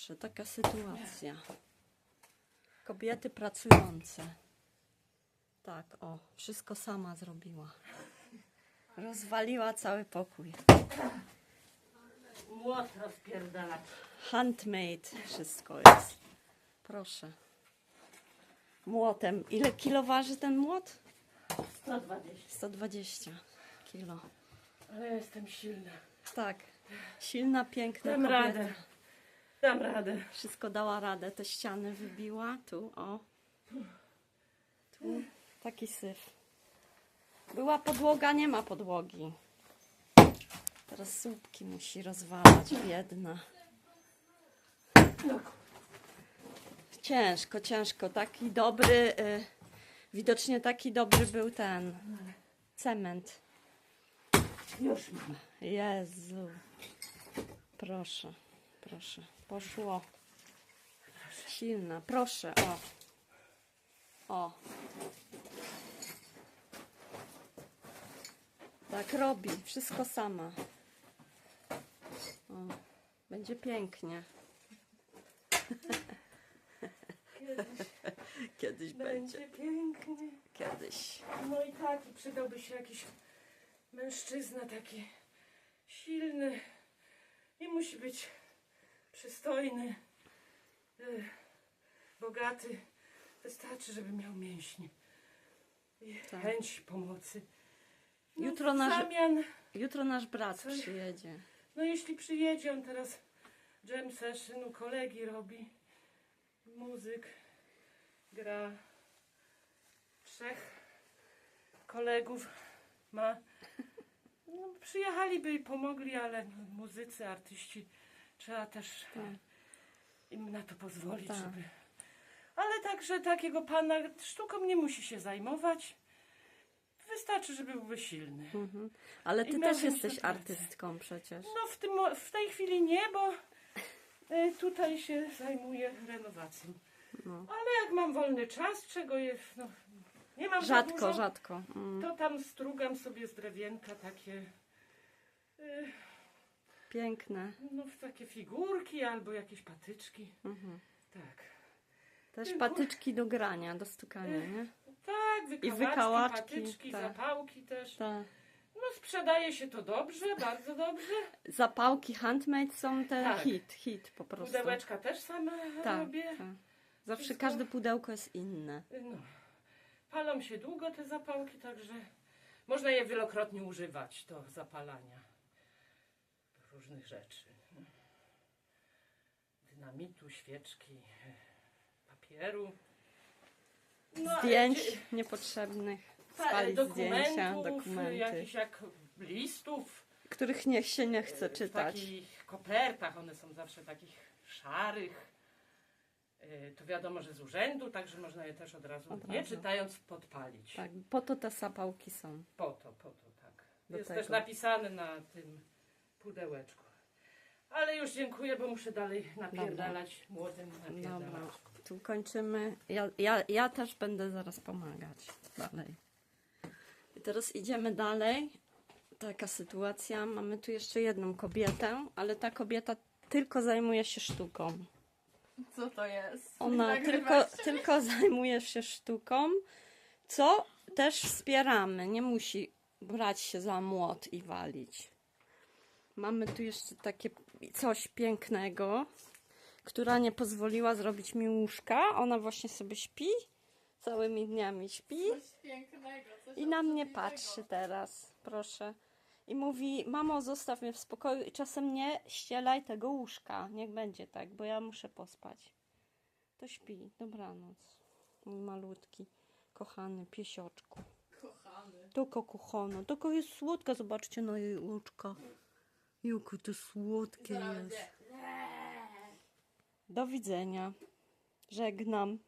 Proszę, taka sytuacja. Kobiety pracujące. Tak, o, wszystko sama zrobiła. Rozwaliła cały pokój. Młot rozpierdalać. Handmade wszystko jest. Proszę. Młotem. Ile kilo waży ten młot? 120. 120 kilo. Ale ja jestem silna. Tak. Silna, piękna Dam kobieta. radę. Dam radę. Wszystko dała radę. Te ściany wybiła. Tu, o. Tu. Taki syf. Była podłoga, nie ma podłogi. Teraz słupki musi rozwalać, biedna. Ciężko, ciężko. Taki dobry, y, widocznie taki dobry był ten cement. Już mam. Jezu. Proszę, proszę. Poszło. Silna, proszę, o. O. Tak robi, wszystko sama. O. Będzie pięknie. Kiedyś będzie. Będzie pięknie. Kiedyś. No i tak, i przydałby się jakiś mężczyzna taki silny i musi być przystojny, bogaty. Wystarczy, żeby miał mięśnie i Tak. chęć pomocy. No, Jutro nasz- zamian, Jutro nasz brat Coś- przyjedzie. no jeśli przyjedzie, on teraz jam session u kolegi robi, muzyk, gra, trzech kolegów ma. No, przyjechaliby i pomogli, ale no, muzycy, artyści, trzeba też Tak. im na to pozwolić, Tak. żeby... Ale także takiego pana sztuką nie musi się zajmować. Wystarczy, żeby byłby silny. Mhm. Ale ty też jesteś artystką przecież. No w, tym, w tej chwili nie, bo y, tutaj się zajmuję renowacją. No. Ale jak mam wolny czas, czego jest, no, nie mam za Rzadko, dużo, rzadko. Mm. to tam strugam sobie z drewienka takie, y, Piękne. no takie figurki albo jakieś patyczki. Mhm. Tak. Też patyczki do grania, do stukania, nie? Tak, wykałaczki, wykałaczki, patyczki, tak. zapałki też. Te No sprzedaje się to dobrze, bardzo dobrze. zapałki handmade są te Tak. hit, hit po prostu. Pudełeczka też sama Tak, robię. tak. Zawsze Wszystko. każde pudełko jest inne. No, palą się długo te zapałki, także można je wielokrotnie używać do zapalania różnych rzeczy. Dynamitu, świeczki, papieru. No, Zdjęć niepotrzebnych, pa- spalić zdjęcia, dokumentów, dokumenty, jakichś jak listów, których niech się nie chce w czytać. takich kopertach, one są zawsze takich szarych. E, To wiadomo, że z urzędu, także można je też od razu, Od nie razu. czytając, podpalić. Tak, po to te zapałki są. Po to, po to, tak. Do Jest tego. też napisane na tym pudełeczku. Ale już dziękuję, bo muszę dalej napierdalać młodym Dobra, napierdalać. tu kończymy. Ja, ja, ja też będę zaraz pomagać dalej. I teraz idziemy dalej. Taka sytuacja. Mamy tu jeszcze jedną kobietę, ale ta kobieta tylko zajmuje się sztuką. Co to jest? Ona tylko, tylko zajmuje się sztuką, co też wspieramy. Nie musi brać się za młot i walić. Mamy tu jeszcze takie coś pięknego, która nie pozwoliła zrobić mi łóżka. Ona właśnie sobie śpi, całymi dniami śpi Coś pięknego. Coś i na mnie patrzy teraz, proszę. I mówi, mamo zostaw mnie w spokoju i czasem nie ścielaj tego łóżka. Niech będzie tak, bo ja muszę pospać. To śpi, dobranoc. Mój malutki, kochany piesioczku. Kochany. Tylko kochana, tylko jest słodka, zobaczcie na jej oczka. Jakie to słodkie jest. Do widzenia. Żegnam.